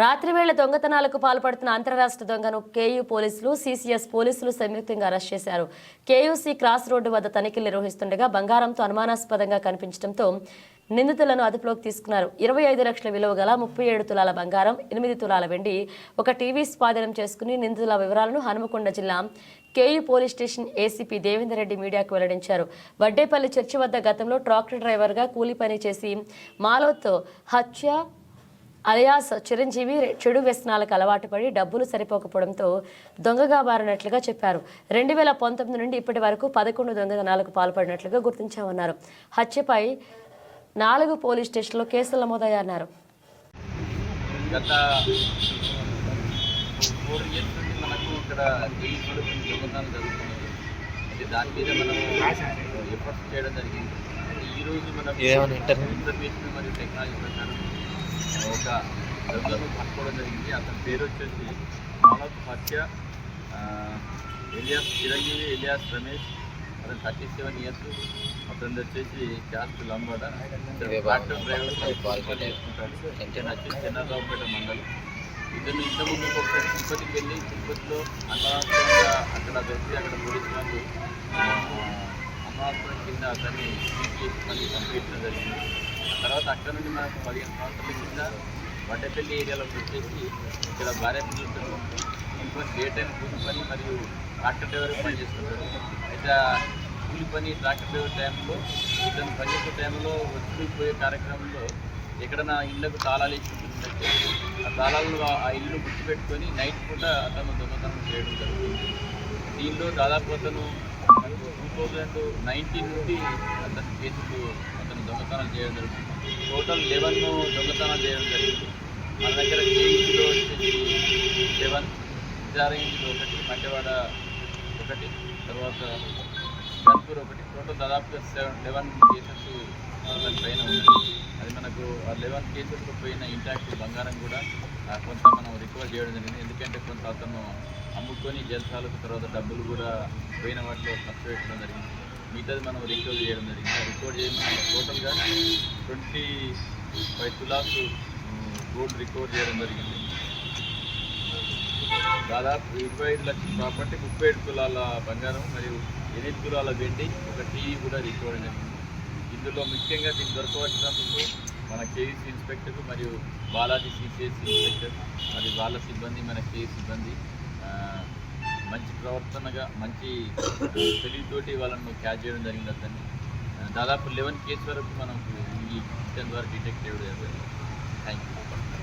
రాత్రివేళ దొంగతనాలకు పాల్పడుతున్న అంతరాష్ట్ర దొంగను కేయూ పోలీసులు సీసీఎస్ పోలీసులు సంయుక్తంగా అరెస్ట్ చేశారు. కేయూసీ క్రాస్ రోడ్డు వద్ద తనిఖీలు నిర్వహిస్తుండగా బంగారంతో అనుమానాస్పదంగా కనిపించడంతో నిందితులను అదుపులోకి తీసుకున్నారు. ఇరవై ఐదు లక్షల విలువ గల ముప్పై ఏడు తులాల బంగారం ఎనిమిది తులాల వెండి ఒక టీవీ స్వాధీనం చేసుకుని నిందితుల వివరాలను హనుమకొండ జిల్లా KU police station ACP Devender Reddy మీడియాకు వెల్లడించారు. వడ్డేపల్లి చర్చి వద్ద గతంలో ట్రాక్టర్ డ్రైవర్గా కూలీ పని చేసి మాలోత్ హత్య అలియాస్ చిరంజీవి చెడు వ్యసనాలకు అలవాటు పడి డబ్బులు సరిపోకపోవడంతో దొంగగా మారినట్లుగా చెప్పారు. రెండు వేల పంతొమ్మిది నుండి ఇప్పటి వరకు పదకొండు దొంగతనాలకు పాల్పడినట్లుగా గుర్తించామన్నారు. హత్యపై నాలుగు పోలీస్ స్టేషన్లో కేసులు నమోదయ్యన్నారు గత ఫోర్ ఇయర్స్ నుండి మనకు ఇక్కడ జైలు దొంగతనాలు జరుగుతున్నాయి. అయితే దాని మీద మనం ఎఫర్ట్స్ చేయడం జరిగింది. ఈ రోజు మనం ఏమైనా ఇంటర్వ్యూ? ఇన్ఫర్మేషన్ మరియు టెక్నాలజీ ప్రకారం ఒక దొంగను పట్టుకోవడం జరిగింది. అతని పేరు వచ్చేసి మానవ్ హత్య ఎలియాస్ చిరంజీవి ఎలియాస్ రమేష్ అతను థర్టీ సెవెన్ ఇయర్స్ అతను వచ్చేసి క్యాస్ట్ లంబాడ. ట్రాక్టర్. డ్రైవర్ ఇతను వచ్చేసి చిన్నరావుపేట మండలం. ఇతను ఇంతకుముందు ఒకసారి తిరుపతికి వెళ్ళి తిరుపతిలో అనవసరంగా అక్కడ దొరికి అక్కడ పోలీసు వాళ్ళు అనవసరం కింద అతన్ని మళ్ళీ పంపించడం జరిగింది. తర్వాత అక్కడ నుండి మనకు పదిహేను సంవత్సరాల కింద వడ్డపల్లి ఏరియాలో వచ్చేసి ఇక్కడ భార్య పిల్లలతో ఇంకొన్ని డే టైం కూలి పని మరియు ట్రాక్టర్ డ్రైవర్ పని చేస్తుంటాడు అయితే ఆ కూలి పని ట్రాక్టర్ డ్రైవర్ టైంలో ఇతను పనిచేసే టైంలో వచ్చి పోయే కార్యక్రమంలో ఎక్కడైనా ఇళ్ళకు తాళాలు వేసి ఆ తాళాలను ఆ- ఇల్లు గుర్తుపెట్టుకొని నైట్ పూట అతను దొంగతనం చేయడం జరుగుతుంది. దీనిలో దాదాపు అతను టూ థౌజండ్ నైన్టీన్ నుండి అతని కేసులు దొంగతనం చేయడం జరుగుతుంది. టోటల్ లెవెన్ దొంగతనం చేయడం జరిగింది. మన దగ్గర కేజీలో వచ్చేసి లెవెన్ విజారేంజ్లో ఒకటి మండ్యవాడ ఒకటి తర్వాత కన్పూర్ ఒకటి. టోటల్ దాదాపుగా సెవెన్ లెవెన్ కేసెస్ దాని పైన ఉంది అది మనకు ఆ లెవెన్ కేసెస్లో పోయిన ఇంటాక్ట్ బంగారం కూడా ఆ, కొంత మనం రికవర్ చేయడం జరిగింది. ఎందుకంటే కొంత అతను అమ్ముకొని జల్సాలకు తర్వాత డబ్బులు కూడా పోయిన వాటిలో ఖర్చు పెట్టడం జరిగింది. మిగతాది మనం రికవర్ చేయడం జరిగింది. ఆ రికవర్ చేయడం టోటల్గా twenty five tolas gold recover చేయడం జరిగింది. దాదాపు ఇరవై ఐదు లక్షల ప్రాపర్టీ ముప్పై ఏడు తులాల బంగారం మరియు ఎనిమిది తులాల వెండి ఒక టీవీ కూడా రికవర్ జరిగింది. ఇందులో ముఖ్యంగా దీన్ని దొరకవచ్చినందుకు మన కేవీసీ ఇన్స్పెక్టర్ మరియు బాలాజీ సిసిఎస్ ఇన్స్పెక్టర్ మరియు వాళ్ళ సిబ్బంది మన కేవీ సిబ్బంది మంచి ప్రవర్తనగా మంచి ఆ, తెలివితోటి వాళ్ళను క్యాచ్ చేయడం జరిగింది అతన్ని. దాదాపు లెవెన్ కేసు వరకు మనకు ఈ సిస్టమ్ ద్వారా డిటెక్ట్ చేయడం జరిగింది. Thank you